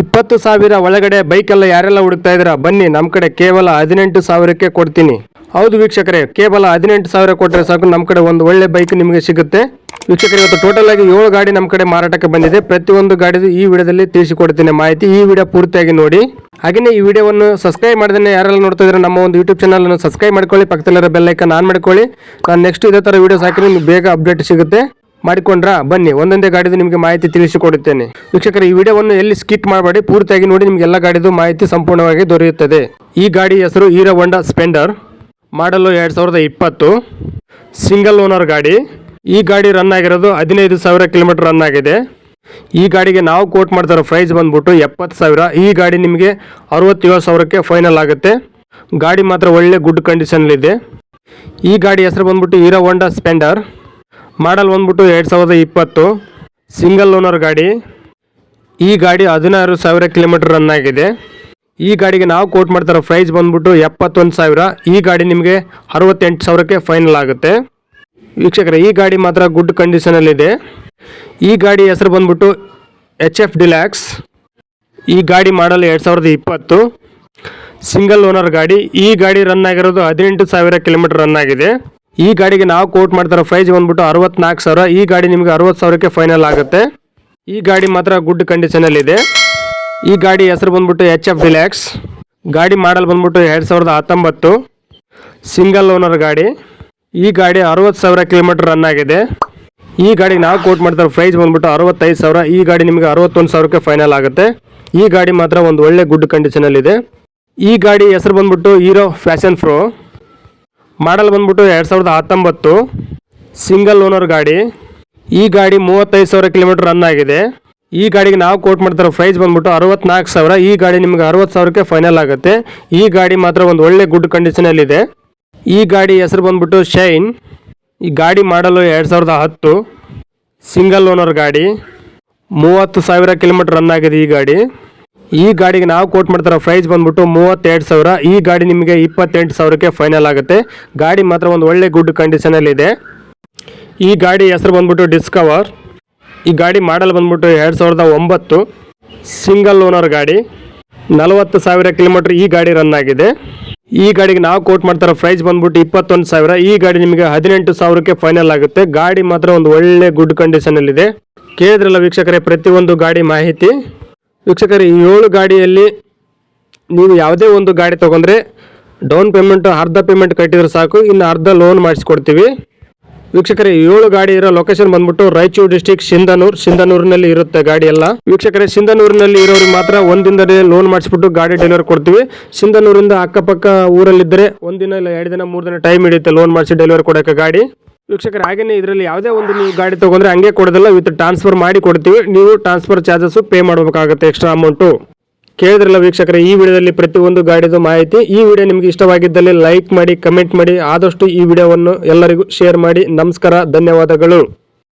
ಇಪ್ಪತ್ತು ಸಾವಿರ ಒಳಗಡೆ ಬೈಕೆಲ್ಲ ಯಾರೆಲ್ಲ ಹುಡುಕ್ತಾ ಇದ್ದೀರಾ? ಬನ್ನಿ ನಮ್ಮ ಕಡೆ ಕೇವಲ ಹದಿನೆಂಟು ಸಾವಿರಕ್ಕೆ ಕೊಡ್ತೀನಿ. ಹೌದು ವೀಕ್ಷಕರೇ, ಕೇವಲ ಹದಿನೆಂಟು ಸಾವಿರ ಕೊಟ್ಟರೆ ಸಾಕು ನಮ್ಮ ಕಡೆ ಒಂದು ಒಳ್ಳೆ ಬೈಕ್ ನಿಮಗೆ ಸಿಗುತ್ತೆ. ವೀಕ್ಷಕರೇ, ಇವತ್ತು ಟೋಟಲ್ ಆಗಿ ಏಳು ಗಾಡಿ ನಮ್ಮ ಕಡೆ ಮಾರಾಟಕ್ಕೆ ಬಂದಿದೆ. ಪ್ರತಿಯೊಂದು ಗಾಡಿದು ಈ ವಿಡಿಯೋದಲ್ಲಿ ತಿಳಿಸಿಕೊಡ್ತೀನಿ ಮಾಹಿತಿ. ಈ ವಿಡಿಯೋ ಪೂರ್ತಿಯಾಗಿ ನೋಡಿ. ಹಾಗೆಯೇ ಈ ವಿಡಿಯೋವನ್ನು ಸಬ್ಸ್ಕ್ರೈಬ್ ಮಾಡಿದ್ರೆ ಯಾರೆಲ್ಲ ನೋಡ್ತಾ ಇದ್ರೆ ನಮ್ಮ ಒಂದು ಯೂಟ್ಯೂಬ್ ಚಾನಲ್ ಅನ್ನು ಸಬ್ಸ್ಕ್ರೈಬ್ ಮಾಡ್ಕೊಳ್ಳಿ. ಪಕ್ಕದಲ್ಲಿರೋ ಬೆಲ್ಲೈಕನ್ ಆನ್ ಮಾಡ್ಕೊಳ್ಳಿ. ನಾನು ನೆಕ್ಸ್ಟ್ ಇದೇ ಥರ ವೀಡಿಯೋಸ್ ಹಾಕಿದ್ರೆ ನಿಮ್ಗೆ ಬೇಗ ಅಪ್ಡೇಟ್ ಸಿಗುತ್ತೆ. ಮಾಡಿಕೊಂಡ್ರಾ? ಬನ್ನಿ, ಒಂದೊಂದೇ ಗಾಡಿದು ನಿಮಗೆ ಮಾಹಿತಿ ತಿಳಿಸಿಕೊಡುತ್ತೇನೆ. ವೀಕ್ಷಕರ, ಈ ವಿಡಿಯೋವನ್ನು ಎಲ್ಲಿ ಸ್ಕಿಪ್ ಮಾಡಬೇಡಿ, ಪೂರ್ತಿಯಾಗಿ ನೋಡಿ ನಿಮ್ಗೆ ಎಲ್ಲ ಗಾಡಿದು ಮಾಹಿತಿ ಸಂಪೂರ್ಣವಾಗಿ ದೊರೆಯುತ್ತದೆ. ಈ ಗಾಡಿ ಹೆಸರು ಹೀರೋ ಹೊಂಡಾ ಸ್ಪೆಂಡರ್, ಮಾಡಲು ಎರಡು ಸಾವಿರದ ಇಪ್ಪತ್ತು, ಸಿಂಗಲ್ ಓನರ್ ಗಾಡಿ. ಈ ಗಾಡಿ ರನ್ ಆಗಿರೋದು ಹದಿನೈದು ಸಾವಿರ ಕಿಲೋಮೀಟರ್ ರನ್ ಆಗಿದೆ. ಈ ಗಾಡಿಗೆ ನಾವು ಕೋಟ್ ಮಾಡ್ತಾರೋ ಪ್ರೈಸ್ ಬಂದ್ಬಿಟ್ಟು ಎಪ್ಪತ್ತು ಸಾವಿರ. ಈ ಗಾಡಿ ನಿಮಗೆ ಅರವತ್ತೇಳು ಸಾವಿರಕ್ಕೆ ಫೈನಲ್ ಆಗುತ್ತೆ. ಗಾಡಿ ಮಾತ್ರ ಒಳ್ಳೆ ಗುಡ್ ಕಂಡೀಷನಲ್ಲಿದೆ ಈ ಗಾಡಿ ಹೆಸರು ಬಂದ್ಬಿಟ್ಟು ಹೀರೋ ಹೊಂಡಾ ಸ್ಪೆಂಡರ್. ಮಾಡಲ್ ಬಂದ್ಬಿಟ್ಟು ಎರಡು ಸಾವಿರದ ಇಪ್ಪತ್ತು, ಸಿಂಗಲ್ ಓನರ್ ಗಾಡಿ. ಈ ಗಾಡಿ ಹದಿನಾರು ಸಾವಿರ ಕಿಲೋಮೀಟರ್ ರನ್ ಆಗಿದೆ. ಈ ಗಾಡಿಗೆ ನಾವು ಕೋಟ್ ಮಾಡ್ತಾರೋ ಪ್ರೈಸ್ ಬಂದ್ಬಿಟ್ಟು ಎಪ್ಪತ್ತೊಂದು ಸಾವಿರ. ಈ ಗಾಡಿ ನಿಮಗೆ ಅರವತ್ತೆಂಟು ಸಾವಿರಕ್ಕೆ ಫೈನಲ್ ಆಗುತ್ತೆ. ವೀಕ್ಷಕರೇ, ಈ ಗಾಡಿ ಮಾತ್ರ ಗುಡ್ ಕಂಡೀಷನಲ್ಲಿದೆ ಈ ಗಾಡಿ ಹೆಸರು ಬಂದ್ಬಿಟ್ಟು ಎಚ್ ಎಫ್ ಡಿಲ್ಯಾಕ್ಸ್ ಈ ಗಾಡಿ ಮಾಡಲು ಎರಡು ಸಾವಿರದ ಇಪ್ಪತ್ತು. ಸಿಂಗಲ್ ಓನರ್ ಗಾಡಿ. ಈ ಗಾಡಿ ರನ್ ಆಗಿರೋದು ಹದಿನೆಂಟು ಸಾವಿರ ಕಿಲೋಮೀಟರ್ ರನ್ ಆಗಿದೆ. ಈ ಗಾಡಿಗೆ ನಾವು ಕೋಟ್ ಮಾಡ್ತಾರೆ ಪ್ರೈಸ್ ಬಂದ್ಬಿಟ್ಟು ಅರವತ್ನಾಲ್ಕು ಸಾವಿರ. ಈ ಗಾಡಿ ನಿಮಗೆ ಅರವತ್ತು ಸಾವಿರಕ್ಕೆ ಫೈನಲ್ ಆಗುತ್ತೆ. ಈ ಗಾಡಿ ಮಾತ್ರ ಗುಡ್ ಕಂಡೀಷನಲ್ಲಿದೆ ಈ ಗಾಡಿ ಹೆಸರು ಬಂದ್ಬಿಟ್ಟು ಎಚ್ ಎಫ್ ಡಿಲ್ಯಾಕ್ಸ್ ಗಾಡಿ ಮಾಡಲ್ ಬಂದ್ಬಿಟ್ಟು ಎರಡು ಸಾವಿರದ ಹತ್ತೊಂಬತ್ತು. ಸಿಂಗಲ್ ಓನರ್ ಗಾಡಿ. ಈ ಗಾಡಿ ಅರವತ್ತು ಸಾವಿರ ಕಿಲೋಮೀಟರ್ ರನ್ ಆಗಿದೆ. ಈ ಗಾಡಿ ನಾವು ಕೋಟ್ ಮಾಡ್ತಾರೆ ಪ್ರೈಸ್ ಬಂದ್ಬಿಟ್ಟು ಅರವತ್ತೈದು ಸಾವಿರ. ಈ ಗಾಡಿ ನಿಮಗೆ ಅರವತ್ತೊಂದು ಸಾವಿರಕ್ಕೆ ಫೈನಲ್ ಆಗುತ್ತೆ. ಈ ಗಾಡಿ ಮಾತ್ರ ಒಂದು ಒಳ್ಳೆ ಗುಡ್ ಕಂಡೀಷನಲ್ಲಿದೆ ಈ ಗಾಡಿ ಹೆಸರು ಬಂದ್ಬಿಟ್ಟು ಹೀರೋ ಫ್ಯಾಷನ್ ಫ್ರೋ ಮಾಡಲ್ ಬಂದ್ಬಿಟ್ಟು ಎರಡು ಸಾವಿರದ ಹತ್ತೊಂಬತ್ತು ಸಿಂಗಲ್ ಓನರ್ ಗಾಡಿ. ಈ ಗಾಡಿ ಮೂವತ್ತೈದು ಸಾವಿರ ಕಿಲೋಮೀಟರ್ ರನ್ ಆಗಿದೆ. ಈ ಗಾಡಿಗೆ ನಾವು ಕೋಟ್ ಮಾಡ್ತಾರೆ ಪ್ರೈಸ್ ಬಂದ್ಬಿಟ್ಟು ಅರವತ್ನಾಲ್ಕು ಸಾವಿರ. ಈ ಗಾಡಿ ನಿಮಗೆ ಅರವತ್ತು ಸಾವಿರಕ್ಕೆ ಫೈನಲ್ ಆಗುತ್ತೆ. ಈ ಗಾಡಿ ಮಾತ್ರ ಒಂದು ಒಳ್ಳೆ ಗುಡ್ ಕಂಡೀಷನಲ್ಲಿದೆ ಈ ಗಾಡಿ ಹೆಸರು ಬಂದ್ಬಿಟ್ಟು ಶೈನ್. ಈ ಗಾಡಿ ಮಾಡಲು ಎರಡು ಸಾವಿರದ ಹತ್ತು ಸಿಂಗಲ್ ಓನರ್ ಗಾಡಿ. ಮೂವತ್ತು ಸಾವಿರ ಕಿಲೋಮೀಟರ್ ರನ್ ಆಗಿದೆ ಈ ಗಾಡಿ. ಈ ಗಾಡಿಗೆ ನಾವು ಕೋಟ್ ಮಾಡ್ತಾರೋ ಪ್ರೈಸ್ ಬಂದ್ಬಿಟ್ಟು ಮೂವತ್ತೆರಡು ಸಾವಿರ. ಈ ಗಾಡಿ ನಿಮಗೆ ಇಪ್ಪತ್ತೆಂಟು ಸಾವಿರಕ್ಕೆ ಫೈನಲ್ ಆಗುತ್ತೆ. ಗಾಡಿ ಮಾತ್ರ ಒಂದು ಒಳ್ಳೆ ಗುಡ್ ಕಂಡೀಷನಲ್ಲಿದೆ ಈ ಗಾಡಿ ಹೆಸರು ಬಂದ್ಬಿಟ್ಟು ಡಿಸ್ಕವರ್ ಈ ಗಾಡಿ ಮಾಡಲ್ ಬಂದ್ಬಿಟ್ಟು ಎರಡು ಸಾವಿರದ ಒಂಬತ್ತು. ಸಿಂಗಲ್ ಓನರ್ ಗಾಡಿ. ನಲವತ್ತು ಸಾವಿರ ಕಿಲೋಮೀಟರ್ ಈ ಗಾಡಿ ರನ್ ಆಗಿದೆ. ಈ ಗಾಡಿಗೆ ನಾವು ಕೋಟ್ ಮಾಡ್ತಾರೋ ಪ್ರೈಸ್ ಬಂದ್ಬಿಟ್ಟು ಇಪ್ಪತ್ತೊಂದು ಸಾವಿರ. ಈ ಗಾಡಿ ನಿಮಗೆ ಹದಿನೆಂಟು ಸಾವಿರಕ್ಕೆ ಫೈನಲ್ ಆಗುತ್ತೆ. ಗಾಡಿ ಮಾತ್ರ ಒಂದು ಒಳ್ಳೆ ಗುಡ್ ಕಂಡೀಷನಲ್ಲಿದೆ ಕೇಳಿದ್ರಲ್ಲ ವೀಕ್ಷಕರೇ, ಪ್ರತಿಯೊಂದು ಗಾಡಿ ಮಾಹಿತಿ. ವೀಕ್ಷಕರೇ, ಈ ಏಳು ಗಾಡಿಯಲ್ಲಿ ನೀವು ಯಾವುದೇ ಒಂದು ಗಾಡಿ ತೊಗೊಂಡ್ರೆ ಡೌನ್ ಪೇಮೆಂಟ್, ಅರ್ಧ ಪೇಮೆಂಟ್ ಕಟ್ಟಿದ್ರೆ ಸಾಕು, ಇನ್ನು ಅರ್ಧ ಲೋನ್ ಮಾಡಿಸ್ಕೊಡ್ತೀವಿ. ವೀಕ್ಷಕರೇ ಏಳು ಗಾಡಿ ಇರೋ ಲೊಕೇಶನ್ ಬಂದ್ಬಿಟ್ಟು ರಾಯಚೂರು ಡಿಸ್ಟಿಕ್ ಸಿಂಧನೂರ್ ಸಿಂಧನೂರಿನಲ್ಲಿ ಇರುತ್ತೆ ಗಾಡಿ ಎಲ್ಲ. ವೀಕ್ಷಕರೇ ಸಿಂಧನೂರಿನಲ್ಲಿ ಇರೋರಿಗೆ ಮಾತ್ರ ಒಂದಿನದೇ ಲೋನ್ ಮಾಡಿಸ್ಬಿಟ್ಟು ಗಾಡಿ ಡೆಲಿವರಿ ಕೊಡ್ತೀವಿ. ಸಿಂಧನೂರಿಂದ ಅಕ್ಕಪಕ್ಕ ಊರಲ್ಲಿದ್ದರೆ ಒಂದಿನ ಇಲ್ಲ ಎರಡು ದಿನ, ಮೂರು ದಿನ ಟೈಮ್ ಹಿಡಿಯುತ್ತೆ ಲೋನ್ ಮಾಡಿಸಿ ಡೆಲಿವರಿ ಕೊಡೋಕೆ ಗಾಡಿ. ವೀಕ್ಷಕರೇ, ಹಾಗೇನೆ ಇದರಲ್ಲಿ ಯಾವುದೇ ಒಂದು ನೀವು ಗಾಡಿ ತೊಗೊಂಡ್ರೆ ಹಂಗೆ ಕೊಡೋದಿಲ್ಲ, ವಿತ್ ಟ್ರಾನ್ಸ್ಫರ್ ಮಾಡಿ ಕೊಡ್ತೀವಿ. ನೀವು ಟ್ರಾನ್ಸ್ಫರ್ ಚಾರ್ಜಸ್ ಪೇ ಮಾಡಬೇಕಾಗುತ್ತೆ ಎಕ್ಸ್ಟ್ರಾ ಅಮೌಂಟು ಕೇಳಿದ್ರಲ್ಲ ವೀಕ್ಷಕರೇ, ಈ ವಿಡಿಯೋದಲ್ಲಿ ಪ್ರತಿಯೊಂದು ಗಾಡಿದು ಮಾಹಿತಿ. ಈ ವಿಡಿಯೋ ನಿಮಗೆ ಇಷ್ಟವಾಗಿದ್ದಲ್ಲಿ ಲೈಕ್ ಮಾಡಿ ಕಮೆಂಟ್ ಮಾಡಿ, ಆದಷ್ಟು ಈ ವಿಡಿಯೋವನ್ನು ಎಲ್ಲರಿಗೂ ಶೇರ್ ಮಾಡಿ. ನಮಸ್ಕಾರ, ಧನ್ಯವಾದಗಳು.